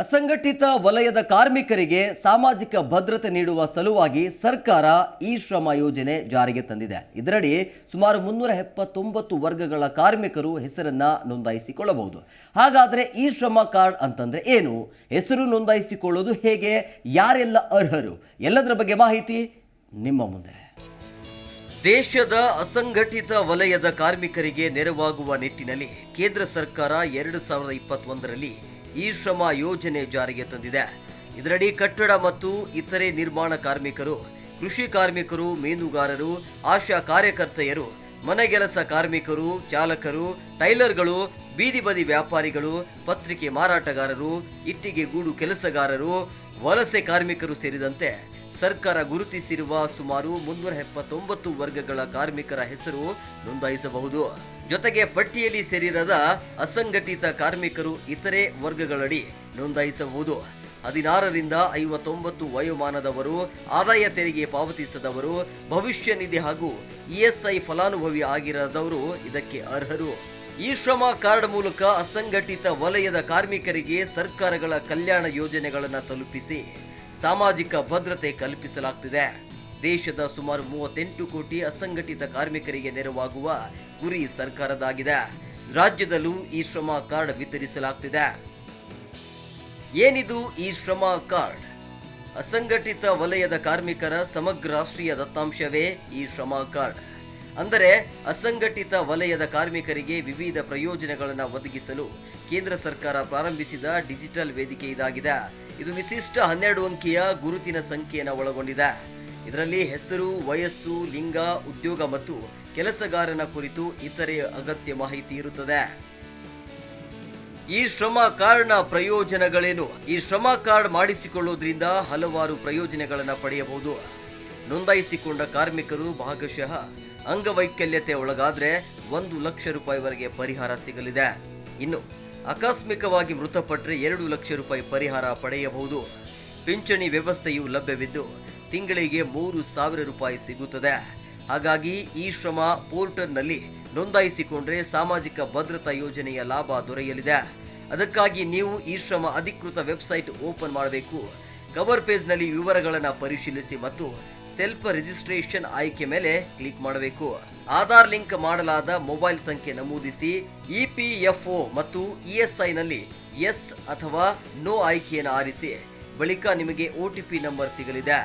ಅಸಂಘಟಿತ ವಲಯದ ಕಾರ್ಮಿಕರಿಗೆ ಸಾಮಾಜಿಕ ಭದ್ರತೆ ನೀಡುವ ಸಲುವಾಗಿ ಸರ್ಕಾರ ಈ ಶ್ರಮ ಯೋಜನೆ ಜಾರಿಗೆ ತಂದಿದೆ. ಇದರಡಿ ಸುಮಾರು ಮುನ್ನೂರ ಎಪ್ಪತ್ತೊಂಬತ್ತು ವರ್ಗಗಳ ಕಾರ್ಮಿಕರು ಹೆಸರನ್ನ ನೋಂದಾಯಿಸಿಕೊಳ್ಳಬಹುದು. ಹಾಗಾದರೆ ಈ ಶ್ರಮ ಕಾರ್ಡ್ ಅಂತಂದ್ರೆ ಏನು? ಹೆಸರು ನೋಂದಾಯಿಸಿಕೊಳ್ಳೋದು ಹೇಗೆ? ಯಾರೆಲ್ಲ ಅರ್ಹರು? ಎಲ್ಲದರ ಬಗ್ಗೆ ಮಾಹಿತಿ ನಿಮ್ಮ ಮುಂದೆ. ದೇಶದ ಅಸಂಘಟಿತ ವಲಯದ ಕಾರ್ಮಿಕರಿಗೆ ನೆರವಾಗುವ ನಿಟ್ಟಿನಲ್ಲಿ ಕೇಂದ್ರ ಸರ್ಕಾರ ಎರಡು ಸಾವಿರದ ಇಪ್ಪತ್ತೊಂದರಲ್ಲಿ ಈ ಶ್ರಮ ಯೋಜನೆ ಜಾರಿಗೆ ತಂದಿದೆ. ಇದರಡಿ ಕಟ್ಟಡ ಮತ್ತು ಇತರೆ ನಿರ್ಮಾಣ ಕಾರ್ಮಿಕರು, ಕೃಷಿ ಕಾರ್ಮಿಕರು, ಮೀನುಗಾರರು, ಆಶಾ ಕಾರ್ಯಕರ್ತೆಯರು ಮನೆಗೆಲಸ ಕಾರ್ಮಿಕರು, ಚಾಲಕರು, ಟೈಲರ್ಗಳು, ಬೀದಿ ಬದಿ ವ್ಯಾಪಾರಿಗಳು, ಪತ್ರಿಕೆ ಮಾರಾಟಗಾರರು, ಇಟ್ಟಿಗೆ ಗೂಡು ಕೆಲಸಗಾರರು, ವಲಸೆ ಕಾರ್ಮಿಕರು ಸೇರಿದಂತೆ ಸರ್ಕಾರ ಗುರುತಿಸಿರುವ ಸುಮಾರು ಮುನ್ನೂರ ಎಪ್ಪತ್ತೊಂಬತ್ತು ವರ್ಗಗಳ ಕಾರ್ಮಿಕರ ಹೆಸರು ನೋಂದಾಯಿಸಬಹುದು. ಜೊತೆಗೆ ಪಟ್ಟಿಯಲ್ಲಿ ಸೇರಿರದ ಅಸಂಘಟಿತ ಕಾರ್ಮಿಕರು ಇತರೆ ವರ್ಗಗಳಡಿ ನೋಂದಾಯಿಸಬಹುದು. ಹದಿನಾರರಿಂದ ಐವತ್ತೊಂಬತ್ತು ವಯೋಮಾನದವರು, ಆದಾಯ ತೆರಿಗೆ ಪಾವತಿಸದವರು, ಭವಿಷ್ಯ ನಿಧಿ ಹಾಗೂ ಇಎಸ್ಐ ಫಲಾನುಭವಿ ಆಗಿರದವರು ಇದಕ್ಕೆ ಅರ್ಹರು. ಈ ಶ್ರಮ ಕಾರ್ಡ್ ಮೂಲಕ ಅಸಂಘಟಿತ ವಲಯದ ಕಾರ್ಮಿಕರಿಗೆ ಸರ್ಕಾರಗಳ ಕಲ್ಯಾಣ ಯೋಜನೆಗಳನ್ನು ತಲುಪಿಸಿ ಸಾಮಾಜಿಕ ಭದ್ರತೆ ಕಲ್ಪಿಸಲಾಗ್ತಿದೆ. ದೇಶದ ಸುಮಾರು ಮೂವತ್ತೆಂಟು ಕೋಟಿ ಅಸಂಘಟಿತ ಕಾರ್ಮಿಕರಿಗೆ ನೆರವಾಗುವ ಗುರಿ ಸರ್ಕಾರದಾಗಿದೆ. ರಾಜ್ಯದಲ್ಲೂ ಈ ಶ್ರಮ ಕಾರ್ಡ್ ವಿತರಿಸಲಾಗ್ತಿದೆ. ಏನಿದು ಈ ಶ್ರಮ ಕಾರ್ಡ್? ಅಸಂಘಟಿತ ವಲಯದ ಕಾರ್ಮಿಕರ ಸಮಗ್ರ ರಾಷ್ಟ್ರೀಯ ದತ್ತಾಂಶವೇ ಈ ಶ್ರಮ ಕಾರ್ಡ್. ಅಂದರೆ ಅಸಂಘಟಿತ ವಲಯದ ಕಾರ್ಮಿಕರಿಗೆ ವಿವಿಧ ಪ್ರಯೋಜನಗಳನ್ನು ಒದಗಿಸಲು ಕೇಂದ್ರ ಸರ್ಕಾರ ಪ್ರಾರಂಭಿಸಿದ ಡಿಜಿಟಲ್ ವೇದಿಕೆ ಇದಾಗಿದೆ. ಇದು ವಿಶಿಷ್ಟ ಹನ್ನೆರಡು ಅಂಕಿಯ ಗುರುತಿನ ಸಂಖ್ಯೆಯನ್ನು ಒಳಗೊಂಡಿದೆ. ಇದರಲ್ಲಿ ಹೆಸರು, ವಯಸ್ಸು, ಲಿಂಗ, ಉದ್ಯೋಗ ಮತ್ತು ಕೆಲಸಗಾರನ ಕುರಿತು ಇತರೆ ಅಗತ್ಯ ಮಾಹಿತಿ ಇರುತ್ತದೆ. ಈ ಶ್ರಮ ಕಾರ್ಡ್ನ ಪ್ರಯೋಜನಗಳೇನು? ಈ ಶ್ರಮ ಕಾರ್ಡ್ ಮಾಡಿಸಿಕೊಳ್ಳುವುದರಿಂದ ಹಲವಾರು ಪ್ರಯೋಜನಗಳನ್ನು ಪಡೆಯಬಹುದು. ನೋಂದಾಯಿಸಿಕೊಂಡ ಕಾರ್ಮಿಕರು ಭಾಗಶಃ ಅಂಗವೈಕಲ್ಯತೆ ಒಳಗಾದ್ರೆ ಒಂದು ಲಕ್ಷ ರೂಪಾಯಿವರೆಗೆ ಪರಿಹಾರ ಸಿಗಲಿದೆ. ಇನ್ನು, ಆಕಸ್ಮಿಕವಾಗಿ ಮೃತಪಟ್ಟರೆ ಎರಡು ಲಕ್ಷ ರೂಪಾಯಿ ಪರಿಹಾರ ಪಡೆಯಬಹುದು. ಪಿಂಚಣಿ ವ್ಯವಸ್ಥೆಯು ಲಭ್ಯವಿದ್ದು ತಿಂಗಳಿಗೆ ಮೂರು ಸಾವಿರ ರೂಪಾಯಿ ಸಿಗುತ್ತದೆ. ಹಾಗಾಗಿ ಈ ಶ್ರಮ ಪೋರ್ಟಲ್ನಲ್ಲಿ ನೋಂದಾಯಿಸಿಕೊಂಡ್ರೆ ಸಾಮಾಜಿಕ ಭದ್ರತಾ ಯೋಜನೆಯ ಲಾಭ ದೊರೆಯಲಿದೆ. ಅದಕ್ಕಾಗಿ ನೀವು ಈ ಶ್ರಮ ಅಧಿಕೃತ ವೆಬ್ಸೈಟ್ ಓಪನ್ ಮಾಡಬೇಕು. ಕವರ್ ಪೇಜ್ನಲ್ಲಿ ವಿವರಗಳನ್ನು ಪರಿಶೀಲಿಸಿ ಮತ್ತು ಸೆಲ್ಫ್ ರಿಜಿಸ್ಟ್ರೇಷನ್ ಆಯ್ಕೆ ಮೇಲೆ ಕ್ಲಿಕ್ ಮಾಡಬೇಕು. ಆಧಾರ್ ಲಿಂಕ್ ಮಾಡಲಾದ ಮೊಬೈಲ್ ಸಂಖ್ಯೆ ನಮೂದಿಸಿ ಇ ಪಿ ಎಫ್ ಒ ಮತ್ತು ಇಎಸ್ಐನಲ್ಲಿ ಎಸ್ ಅಥವಾ ನೋ ಆಯ್ಕೆಯನ್ನು ಆರಿಸಿ. ಬಳಿಕ ನಿಮಗೆ ಒ ಟಿ ಪಿ ನಂಬರ್ ಸಿಗಲಿದೆ.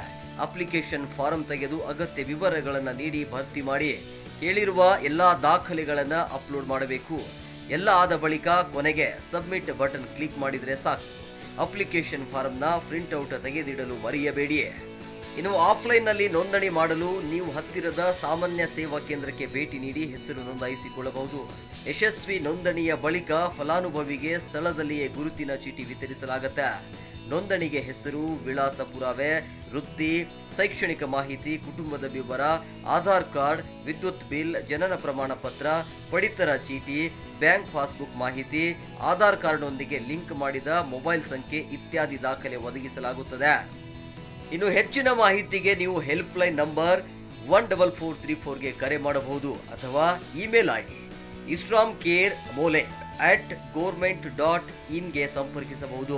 ಅಪ್ಲಿಕೇಶನ್ ಫಾರಂ ತೆಗೆದು ಅಗತ್ಯ ವಿವರಗಳನ್ನು ನೀಡಿ ಭರ್ತಿ ಮಾಡಿ ಕೇಳಿರುವ ಎಲ್ಲ ದಾಖಲೆಗಳನ್ನು ಅಪ್ಲೋಡ್ ಮಾಡಬೇಕು. ಎಲ್ಲ ಆದ ಬಳಿಕ ಕೊನೆಗೆ ಸಬ್ಮಿಟ್ ಬಟನ್ ಕ್ಲಿಕ್ ಮಾಡಿದರೆ ಸಾಕು. ಅಪ್ಲಿಕೇಶನ್ ಫಾರಂನ ಪ್ರಿಂಟ್ ಔಟ್ ತೆಗೆದಿಡಲು ಮರೆಯಬೇಡಿ. ಇನ್ನು ಆಫ್ಲೈನ್ನಲ್ಲಿ ನೋಂದಣಿ ಮಾಡಲು ನೀವು ಹತ್ತಿರದ ಸಾಮಾನ್ಯ ಸೇವಾ ಕೇಂದ್ರಕ್ಕೆ ಭೇಟಿ ನೀಡಿ ಹೆಸರು ನೋಂದಾಯಿಸಿಕೊಳ್ಳಬಹುದು. ಯಶಸ್ವಿ ನೋಂದಣಿಯ ಬಳಿಕ ಫಲಾನುಭವಿಗೆ ಸ್ಥಳದಲ್ಲಿಯೇ ಗುರುತಿನ ಚೀಟಿ ವಿತರಿಸಲಾಗುತ್ತೆ? ನೋಂದಣಿಗೆ ಹೆಸರು ವಿಳಾಸ ಪುರಾವೆ ವೃತ್ತಿ, ಶೈಕ್ಷಣಿಕ ಮಾಹಿತಿ, ಕುಟುಂಬದ ವಿವರ, ಆಧಾರ್ ಕಾರ್ಡ್, ವಿದ್ಯುತ್ ಬಿಲ್, ಜನನ ಪ್ರಮಾಣ ಪತ್ರ, ಪಡಿತರ ಚೀಟಿ, ಬ್ಯಾಂಕ್ ಪಾಸ್ಬುಕ್ ಮಾಹಿತಿ, ಆಧಾರ್ ಕಾರ್ಡ್ನೊಂದಿಗೆ ಲಿಂಕ್ ಮಾಡಿದ ಮೊಬೈಲ್ ಸಂಖ್ಯೆ ಇತ್ಯಾದಿ ದಾಖಲೆ ಒದಗಿಸಲಾಗುತ್ತದೆ. ಇನ್ನು ಹೆಚ್ಚಿನ ಮಾಹಿತಿಗೆ ನೀವು help line number one double four three ಫೋರ್ಗೆ ಕರೆ ಮಾಡಬಹುದು ಅಥವಾ ಇಮೇಲ್ ಆಗಿ ಇಸ್ಟ್ರಾಮ್ care Mollem at government dot ಇನ್ಗೆ ಸಂಪರ್ಕಿಸಬಹುದು.